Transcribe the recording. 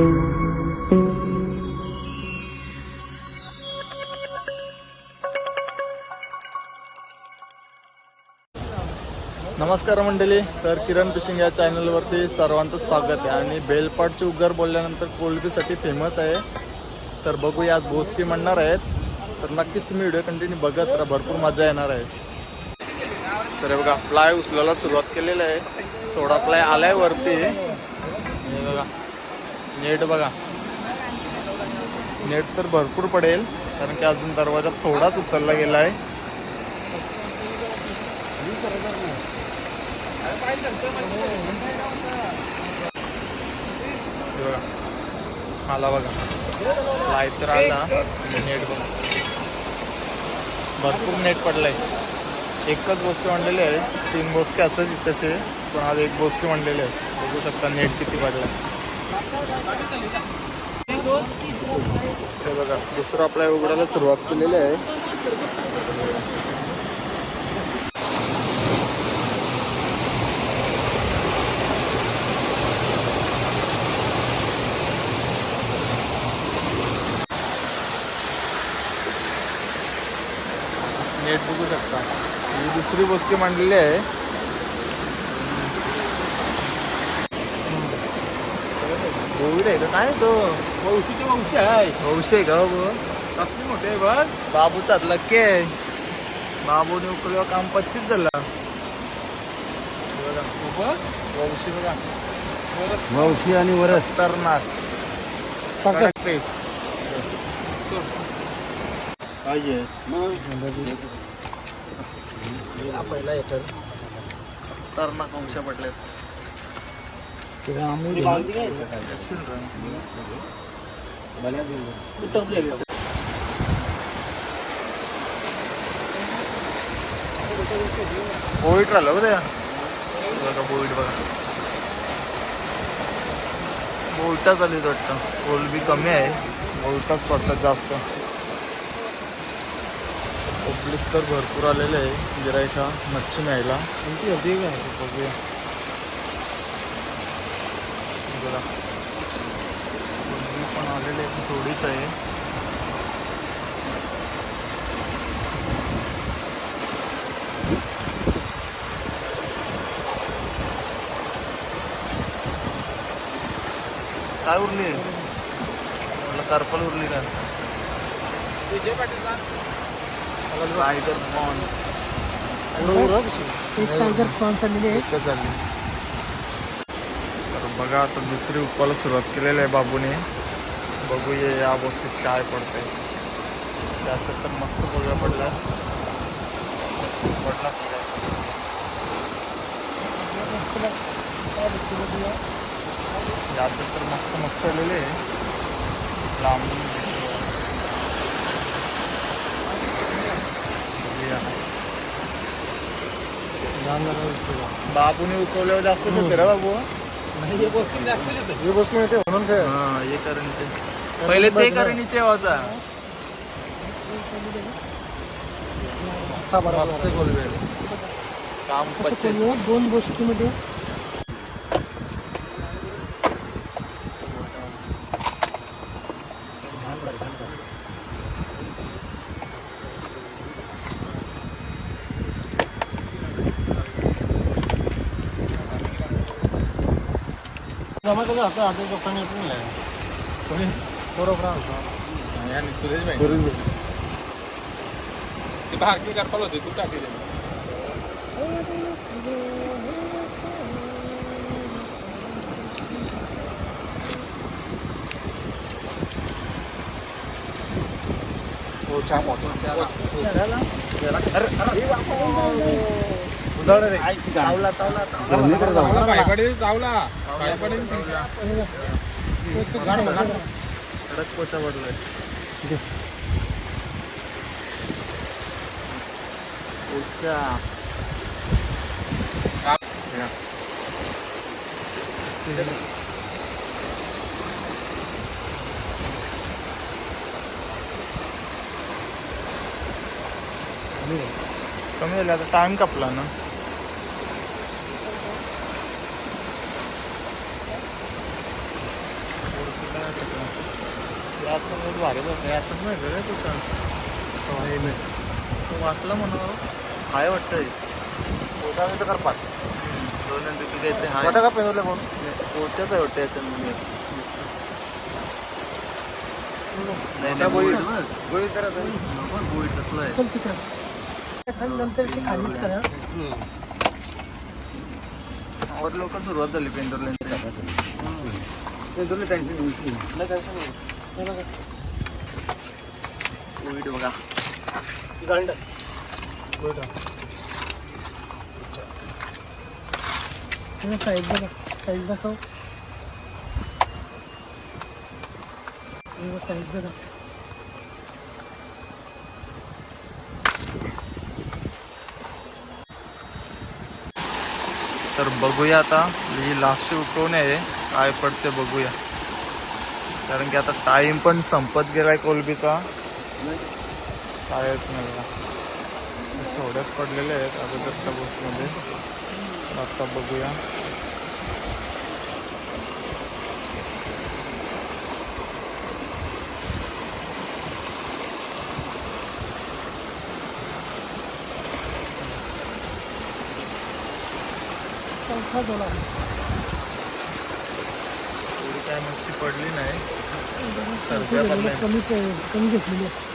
नमस्कार मंडळी तर किरण फिशिंग या चॅनलवरती सर्वांचं स्वागत आहे आणि बेलपाटची उगर बोलल्यानंतर कोलबीसाठी फेमस आहे. तर बघूया आज बोसकी म्हणणार आहेत. तर नक्कीच तुम्ही व्हिडिओ कंटिन्यू बघत राहा भरपूर मजा येणार आहे. तर बघा फ्लाय उचलायला सुरुवात केलेली आहे. थोडा फ्लाय आलाय वरती बघा. नेट बघा. नेट तर भरपूर पडेल कारण की अजून दरवाजा थोडाच उचलला गेला आहे. बघा आला बघा. लाइट तर आला नेट बघा. भरपूर नेट पडलाय. एकच गोष्टी मांडलेले आहे तीन गोष्टी असतात तसे पण आज एक गोष्टी मांडलेले आहे. बघू शकता नेट किती पडलाय. हे बघा दुसरं आपल्या उघडायला सुरुवात केलेली आहे. नेट बघू शकता. ही दुसरी बोसकी मांडलेली आहे. कोविड आहे का काय तो वंशीचे वंशी आहे आहे का बाबू कसली मोठे आहे बघ बाबूचा लक्की आहे बाबूने उकलवा काम पच्चीस झालं बघा बघ वंशी बघा वंशी आणि वरस पेस पाहिजे पहिला एकर खतरनाक अंश पडलेत बोईट राहिलं बघ बघा बोईट बघा. बोलटाच आली वाटतं. बोल बी कमी आहे. बोलटाच पडतात जास्त. पब्लिक तर भरपूर आलेले आहे. गिरायका मच्छी न्यायला. बघूया. बघा मुलगी पण आलेले आहे थोडीच आहे. काय उरली? मला करपल उरली का? विजय पाटील टायगर प्रॉन्स एक टायगर प्रॉन्स आलेले तर बघा आता दुसरी उपाला सुरुवात केलेली आहे बाबूने बघूया या गोष्टीत काय पडतंय त्याचं तर मस्त बघा पडला पडला काय? याचं तर मस्त मस्त आलेले दिसतंय. बघूया. बाबूने उकवल्यावर जास्तच होते रे बाबू हे जास्त येते म्हणून काय हा हे करणीचे पहिले ते करणीचे होता हा मस्त गोलवेल काम दोन गोष्टीमध्ये जमा कसं असं आता लोकांनी येतो कोणी बरोबर सुरेश भाई ते भारती करपाल होते तू टाकी दे हो छान मोठं चावला चावला चावला पायपाडी चावला पायपाडी कडक पोचा पडलाय पोचा कमी झालं आता टाइम कापला ना. याचं मूड भारी होतं याचं वेगळं आहे तुझं तो वाचला म्हणा काय वाटतंय पोटाने तर. करपात दोन किती काय ते हाय छोटा का पेनवलं कोण पोचाच आहे वाटतं नाही मोठा नाही नंतर ते खालीच करा और लोक सुरुवात झाली पेंडोरला तुला टेन्शन नाही टेन्शन कोविड बघा जाणं साईज बघा साईज दाखव साईज बघा तर बघूया आता. ही लास्टची उठवून आहे. काय पडते बघूया. कारण की आता टाइम पण संपत गेलाय कोलबीचा. कायच नाही थोड्याच पडलेले आहेत अगोदरच्या बसमध्ये आता बघूया. झाला. काय मच्छी पडली नाही. कमी कमी घेतलेली आहे.